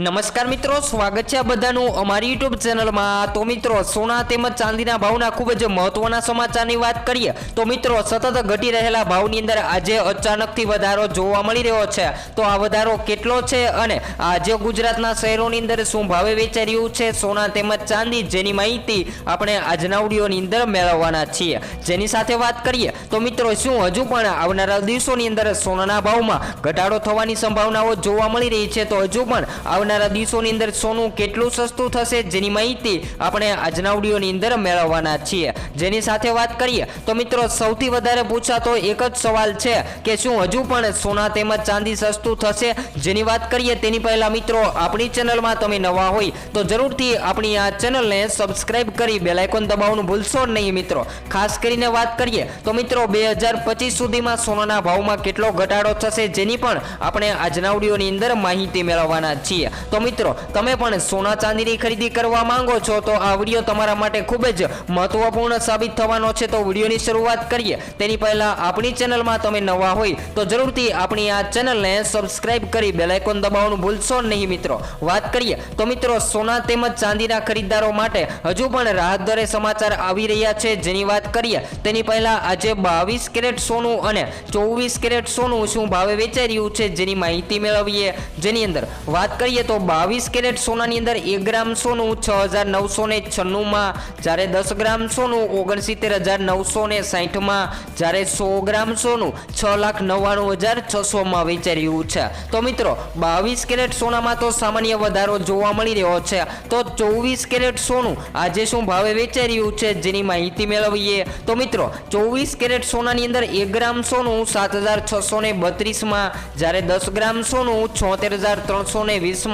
નમસ્કાર મિત્રો, સ્વાગત છે બધાનું અમારી યુટ્યુબ ચેનલમાં તો મિત્રો, સોના તેમજ ચાંદીના ભાવના ખૂબ જ મહત્વના સમાચારની વાત કરીએ, તો મિત્રો, સતત ઘટી રહેલા ભાવની અંદર આજે અચાનકથી વધારો જોવા મળી રહ્યો છે. તો આ વધારો કેટલો છે અને આજે ગુજરાતના શહેરોની અંદર શું ભાવે વેચાઈ રહ્યું છે? સોના તેમજ ચાંદી જેની માહિતી આપણે આજના વિડીયોની અંદર મેળવવાના છીએ. જેની સાથે વાત કરીએ, તો મિત્રો, શું હજુ પણ આવનારા દિવસોની અંદર સોનાના ભાવમાં ઘટાડો થવાની સંભાવનાઓ જોવા મળી રહી છે? તો હજુ પણ આવનારા દિવસોની અંદર સોનું કેટલું સસ્તું થશે જેની માહિતી આપણે આજના વિડીયોની અંદર મેળવવાના છીએ. જેની સાથે વાત કરીએ, તો મિત્રો સૌથી વધારે પૂછાતો એક જ સવાલ છે કે શું હજુ પણ સોના તેમજ ચાંદી સસ્તું થશે? જેની વાત કરીએ, તેની પહેલા મિત્રો આપણી ચેનલમાં તમે નવા હોય, તો જરૂરથી આપણી આ ચેનલને સબસ્ક્રાઇબ કરી બેલાઇકોન દબાવવાનું ભૂલશો નહીં મિત્રો. ખાસ કરીને વાત કરીએ, તો મિત્રો બે હજાર પચીસ સુધીમાં સોનાના ભાવમાં કેટલો ઘટાડો થશે, જેની પણ આપણે આજના વિડીયોની અંદર માહિતી મેળવવાના છીએ. તો મિત્રો, તમે પણ સોના ચાંદીની ખરીદી કરવા માંગો છો, તો આ વીડિયો તમારા માટે ખૂબ જ મહત્વપૂર્ણ સાબિત થવાનો છે. તો વિડીયોની શરૂઆત કરીએ. તેની પહેલા આપણી ચેનલમાં તમે નવા હોય, તો જરૂરથી આપણી આ ચેનલને સબસ્ક્રાઇબ કરી બેલાઇકોન દબાવવાનું ભૂલશો નહીં મિત્રો. વાત કરીએ, તો મિત્રો, સોના તેમજ ચાંદીના ખરીદદારો માટે હજુ પણ રાહત દરે સમાચાર આવી રહ્યા છે. જેની વાત કરીએ, તેની પહેલા આજે બાવીસ કેરેટ સોનું અને ચોવીસ કેરેટ સોનું શું ભાવે વેચાઈ રહ્યું છે, જેની માહિતી મેળવીએ. જેની અંદર વાત કરીએ તો બાવીસ કેરેટ સોનાની અંદર એક ગ્રામ સોનું, છ હજાર નવસો ને છન્નુંમાં. જ્યારે દસ ગ્રામ સોનું, ઓગણસિત્તેર હજાર નવસો ને સાહીઠમાં જ્યારે સો ગ્રામ સોનું, છ લાખ નવ્વાણું હજાર છસોમાં વેચાઈ છે. તો મિત્રો, બાવીસ કેરેટ સોનામાં તો સામાન્ય વધારો જોવા મળી રહ્યો છે. તો ચોવીસ કેરેટ સોનું આજે શું ભાવે વેચાઈ રહ્યું છે જેની માહિતી મેળવીએ? તો મિત્રો, ચોવીસ કેરેટ સોનાની અંદર એક ગ્રામ સોનું સાત હજાર છસો ને બત્રીસમાં. જ્યારે દસ ગ્રામ સોનું છોતેર હજાર ત્રણસો ને વીસમાં.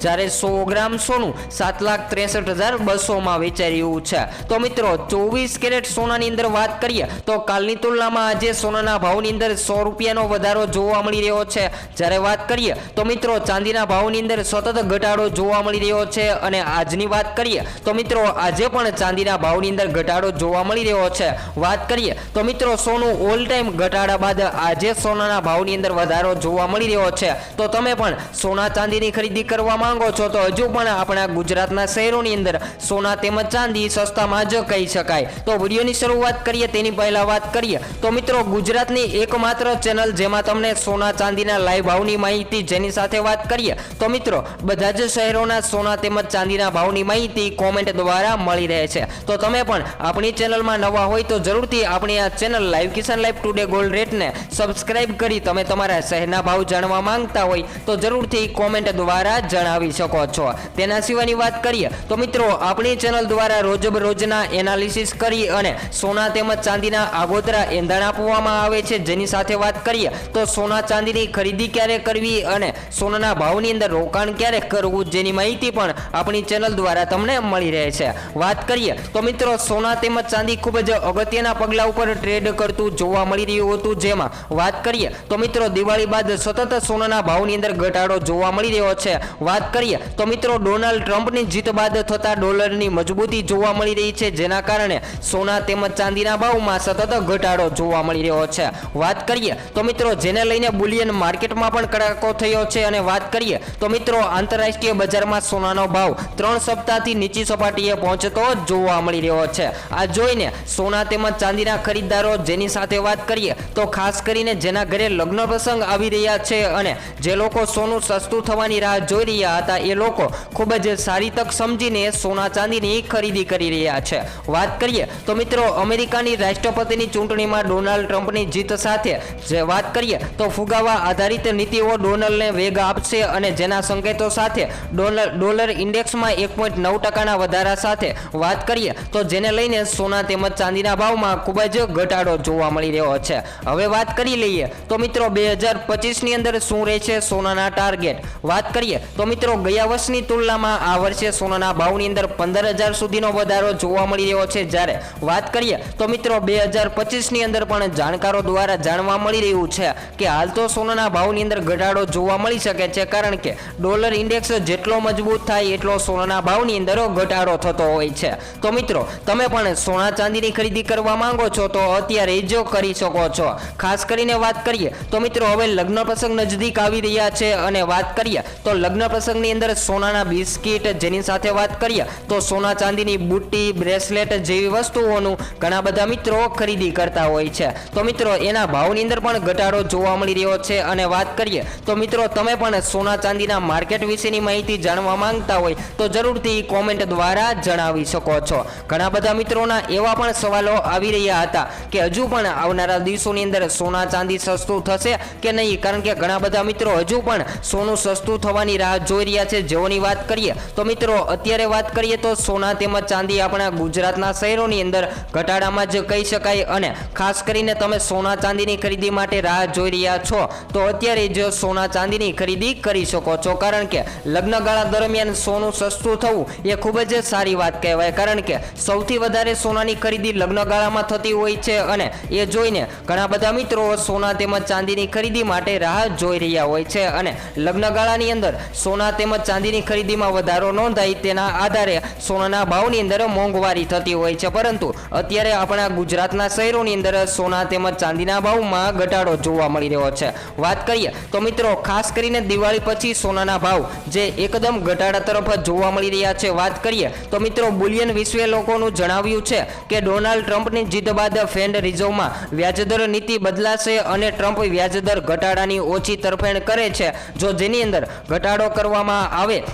જ્યારે સો ગ્રામ સોનું સાત લાખ ત્રેસઠ હજાર બસોમાં વેચાઈ રહ્યું છે. તો મિત્રો, ચોવીસ કેરેટ સોનાની અંદર વાત કરીએ, તો કાલની તુલનામાં આજે સોનાના ભાવની અંદર સો રૂપિયાનો વધારો જોવા મળી રહ્યો છે. જ્યારે વાત કરીએ, તો મિત્રો, ચાંદીના ભાવની અંદર સતત ઘટાડો જોવા મળી રહ્યો છે અને આજની વાત કરીએ, તો મિત્રો, આજે પણ ચાંદીના ભાવની અંદર ઘટાડો જોવા મળી રહ્યો છે. વાત કરીએ, તો મિત્રો, સોનું ઓલ ટાઈમ ઘટાડા બાદ આજે સોનાના ભાવની અંદર વધારો જોવા મળી રહ્યો છે. તો તમે પણ સોના ચાંદીની ખરીદી કરવા માંગો છો તો હજુ પણ આપણા ગુજરાતના શહેરોની અંદર સોના તેમજ ચાંદી સસ્તામાં જ કહી શકાય. તો વિડીયોની શરૂઆત કરીએ, તેની પહેલા વાત કરીએ. તો મિત્રો, ગુજરાતની એકમાત્ર ચેનલ જેમાં તમને સોના, ચાંદીના લાઈવ ભાવની માહિતી જેની સાથે વાત કરીએ, તો મિત્રો, બધા જ શહેરોના સોના તેમજ ચાંદીના ભાવની માહિતી કોમેન્ટ દ્વારા મળી રહે છે. તો તમે પણ આપણી ચેનલમાં નવા હોય તો જરૂરથી આપણી આ channel live Kisan live today gold રેટને સબસ્ક્રાઇબ કરી તમે તમારા શહેરના ભાવ જાણવા માંગતા હોય તો જરૂરથી કોમેન્ટ દ્વારા જણાવી શકો છો. તેના સિવાયની વાત કરીએ તો મિત્રો, આપણી ચેનલ દ્વારા રોજબરોજના એનાલિસિસ કરી અને સોના તેમજ ચાંદીના આગોતરા એંધાણ આપવામાં આવે છે. જેની સાથે વાત કરીએ તો સોના ચાંદીની ખરીદી ક્યારે કરવી અને સોનાના ભાવની અંદર રોકાણ ક્યારે કરવું જેની માહિતી પણ આપણી ચેનલ દ્વારા તમને મળી રહે છે. વાત કરીએ તો મિત્રો, સોના તેમજ ચાંદી ખૂબ જ અગત્યના પગલા ઉપર ટ્રેડ કરતું જોવા મળી રહ્યું હતું. જેમાં વાત કરીએ તો મિત્રો, દિવાળી બાદ સતત સોનાના ભાવની અંદર ઘટાડો જોવા મળી રહ્યો છે. વાત કરીએ તો મિત્રો, ડોનાલ્ડ ટ્રમ્પની જીત બાદ થતા ડોલરની મજબૂતી જોવા મળી રહી છે, જેના કારણે સોના તેમજ ચાંદીના ભાવમાં સતત ઘટાડો જોવા મળી રહ્યો છે. વાત કરીએ તો મિત્રો, જેને લઈને બુલિયન માર્કેટમાં પણ કડાકો થયો છે અને વાત કરીએ તો મિત્રો, આંતરરાષ્ટ્રીય બજારમાં સોનાનો ભાવ ત્રણ સપ્તાહથી નીચી સપાટીએ પહોંચતો જોવા મળી રહ્યો છે. આ જોઈને સોના તેમજ ચાંદીના ખરીદદારો જેની સાથે વાત કરીએ તો ખાસ કરીને જેના ઘરે લગ્ન પ્રસંગ આવી રહ્યા છે અને જે લોકો સોનું સસ્તું થવાની રાહ જોઈ રહ્યા હતા. એ લોકો ખૂબ જ સારી તક સમજીને સોના ચાંદીની ખરીદી કરી રહ્યા છે. વાત કરીએ તો મિત્રો, અમેરિકાની રાષ્ટ્રપતિની ચૂંટણીમાં ડોનાલ્ડ ટ્રમ્પની જીત સાથે જે વાત કરીએ તો ફુગાવા આધારિત નીતિઓ ડોનાલ્ડને વેગ આપશે અને જેના સંકેતો સાથે ડોલર ડોલર ઇન્ડેક્સમાં એક પોઈન્ટ નવ ટકાના વધારા સાથે વાત કરીએ તો જેને લઈને સોના તેમજ ચાંદીના ભાવમાં ખૂબ જ ઘટાડો જોવા મળી રહ્યો છે. હવે વાત કરી લઈએ તો મિત્રો, બે હજાર પચીસની અંદર શું રહેશે સોનાના ટાર્ગેટ? વાત કરીએ તો મિત્રો, ગયા વર્ષની તુલનામાં આ વર્ષે સોનાના ભાવની અંદર પંદર હજાર સુધીનો વધારો જોવા મળી રહ્યો છે. જ્યારે વાત કરીએ તો મિત્રો બે હજાર પચીસની અંદર પણ જાણકારો દ્વારા જાણવા મળી રહ્યું છે કે હાલ તો સોનાના ભાવની અંદર ઘટાડો જોવા મળી શકે છે. કારણ કે ડોલર ઇન્ડેક્સ જેટલો મજબૂત થાય એટલો સોનાના ભાવની અંદર ઘટાડો થતો હોય છે. તો મિત્રો, તમે પણ સોના ચાંદીની ખરીદી કરવા માંગો છો તો અત્યારે જ કરી શકો છો. ખાસ કરીને વાત કરીએ તો મિત્રો, હવે લગ્ન પ્રસંગ નજદીક આવી રહ્યા છે અને વાત કરીએ તો લગ્ન પ્રસંગની અંદર સોનાના બિસ્કિટ જેની સાથે વાત કરીએ, તો સોના ચાંદીની બુટ્ટી, બ્રેસલેટ જેવી વસ્તુઓનું ઘણા બધા મિત્રો ખરીદી કરતા હોય છે. તો મિત્રો, એના ભાવની અંદર પણ ઘટાડો જોવા મળી રહ્યો છે અને વાત કરીએ, તો મિત્રો, તમે પણ સોના ચાંદીના માર્કેટ વિશેની માહિતી જાણવા માંગતા હોય, તો જરૂરથી કોમેન્ટ દ્વારા જણાવી શકો છો. ઘણા બધા મિત્રોના એવા પણ સવાલો આવી રહ્યા હતા કે હજુ પણ આવનારા દિવસોની અંદર સોના ચાંદી સસ્તું થશે કે નહીં? કારણ કે ઘણા બધા મિત્રો હજુ પણ સોનું સસ્તું થવાની રાહ જોઈ રહ્યા છે. જેઓની વાત કરીએ તો મિત્રો, અત્યારે વાત કરીએ તો સોના તેમજ ચાંદી આપણા ગુજરાતના શહેરોની અંદર ઘટાડામાં જ કહી શકાય અને ખાસ કરીને તમે સોના ચાંદીની ખરીદી માટે રાહ જોઈ રહ્યા છો, તો અત્યારે જ સોના ચાંદીની ખરીદી કરી શકો છો. કારણ કે લગ્નગાળા દરમિયાન સોનું સસ્તું થવું એ ખૂબ જ સારી વાત કહેવાય. કારણ કે સૌથી વધારે સોનાની ખરીદી લગ્નગાળામાં થતી હોય છે અને એ જોઈને ઘણા બધા મિત્રો સોના તેમજ ચાંદીની ખરીદી માટે રાહ જોઈ રહ્યા હોય છે અને લગ્નગાળાની અંદર સોના તેમજ ચાંદીની ખરીદીમાં વધારો નોંધાય તેના આધારે સોનાના ભાવની અંદર મોંઘવારી થતી હોય છે. પરંતુ અત્યારે આપણા ગુજરાતના શહેરોની અંદર સોના તેમજ ચાંદીના ભાવમાં ઘટાડો જોવા મળી રહ્યો છે. વાત કરીએ તો મિત્રો, ખાસ કરીને દિવાળી પછી સોનાના ભાવ જે એકદમ ઘટાડા તરફ જોવા મળી રહ્યા છે. વાત કરીએ તો મિત્રો, બુલિયન વિશ્વે લોકોનું જણાવ્યું છે કે ડોનાલ્ડ ટ્રમ્પની જીત બાદ ફેડ રિઝર્વમાં વ્યાજદર નીતિ બદલાશે અને ટ્રમ્પ વ્યાજદર ઘટાડાની ઓછી તરફેણ કરે છે. જો જેની અંદર ઘટાડો કરવામાં આવે.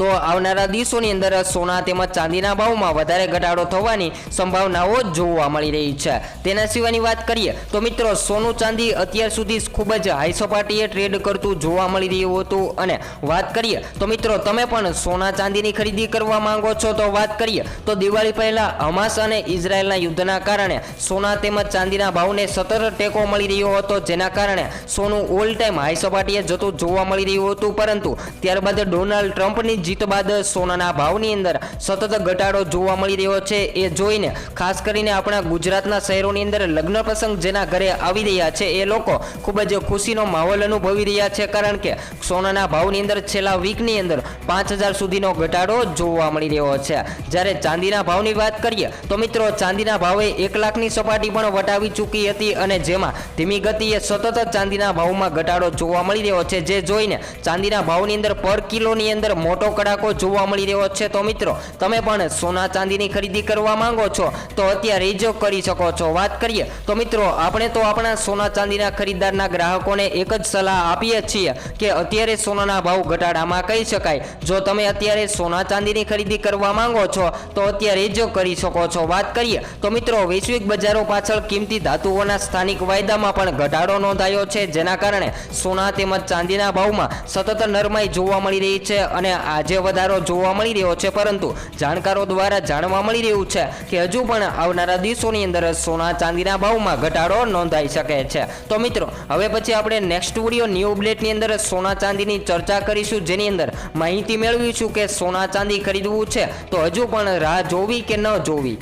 તો આવનારા દિવસોની અંદર સોના તેમજ ચાંદીના ભાવમાં વધારે ઘટાડો થવાની સંભાવનાઓ જોવા મળી રહી છે. તેના સિવાયની વાત કરીએ તો મિત્રો, સોનું ચાંદી અત્યાર સુધી ખૂબ જ હાઈ સપાટીએ ટ્રેડ કરતું જોવા મળી રહ્યું હતું. અને વાત કરીએ તો મિત્રો, તમે પણ સોના ચાંદીની ખરીદી કરવા માંગો છો તો વાત કરીએ તો દિવાળી પહેલા હમાસ અને ઇઝરાયલના યુદ્ધના કારણે સોના તેમજ ચાંદીના ભાવને સતત ટેકો મળી રહ્યો હતો. જેના કારણે સોનું ઓલ ટાઈમ હાઈ સપાટીએ જતું જોવા મળી રહ્યું હતું. પરંતુ ત્યારબાદ ડોનાલ્ડ ટ્રમ્પની જીત બાદ સોનાના ભાવની અંદર સતત ઘટાડો જોવા મળી રહ્યો છે. એ જોઈને ખાસ કરીને આપણા ગુજરાતના શહેરોની અંદર લગ્ન પ્રસંગ જેના ઘરે આવી રહ્યા છે, એ લોકો ખૂબ જ ખુશીનો માહોલ અનુભવી રહ્યા છે કારણ કે સોનાના ભાવની અંદર છેલ્લા વીકની અંદર પાંચ હજાર સુધીનો ઘટાડો જોવા મળી રહ્યો છે. જ્યારે ચાંદીના ભાવની વાત કરીએ તો મિત્રો ચાંદીના ભાવે એક લાખની સપાટી પણ વટાવી ચૂકી હતી અને જેમાં ધીમી ગતિએ સતત ચાંદીના ભાવમાં ઘટાડો જોવા મળી રહ્યો છે. જે જોઈને ચાંદીના ભાવની અંદર પર કિલોની અંદર મોટો કડાકો જોવા મળી રહ્યો છે. તો મિત્રો, તમે પણ સોના ચાંદીની ખરીદી કરવા માંગો છો, તો અત્યારે જ કરી શકો છો. વાત કરીએ, તો મિત્રો, આપણે તો આપણા સોના ચાંદીના ખરીદદારના ગ્રાહકોને એક જ સલાહ આપીએ છીએ કે અત્યારે સોનાના ભાવ ઘટાડામાં કહી શકાય. જો તમે અત્યારે સોના ચાંદીની ખરીદી કરવા માંગો છો, તો અત્યારે જ કરી શકો છો. વાત કરીએ, તો મિત્રો, વૈશ્વિક બજારો પાછળ કિંમતી ધાતુઓના સ્થાનિક વાયદામાં પણ ઘટાડો નોંધાયો છે, જેના કારણે સોના તેમજ ચાંદીના ભાવમાં સતત નરમાઈ જોવા મળી રહી છે અને આજે વધારો જોવા મળી રહ્યો છે, પરંતુ જાણકારો દ્વારા જાણવા મળી રહ્યું છે કે હજુ પણ આવનારા દિવસોની અંદર સોના ચાંદીના ભાવમાં ઘટાડો નોંધાઈ શકે છે. તો મિત્રો, હવે પછી આપણે નેક્સ્ટ વીડિયો ન્યૂ અપડેટની અંદર સોના ચાંદીની ચર્ચા કરીશું, જેની અંદર માહિતી મેળવીશું કે સોના ચાંદી ખરીદવું છે, તો હજુ પણ રાહ જોવી કે ન જોવી?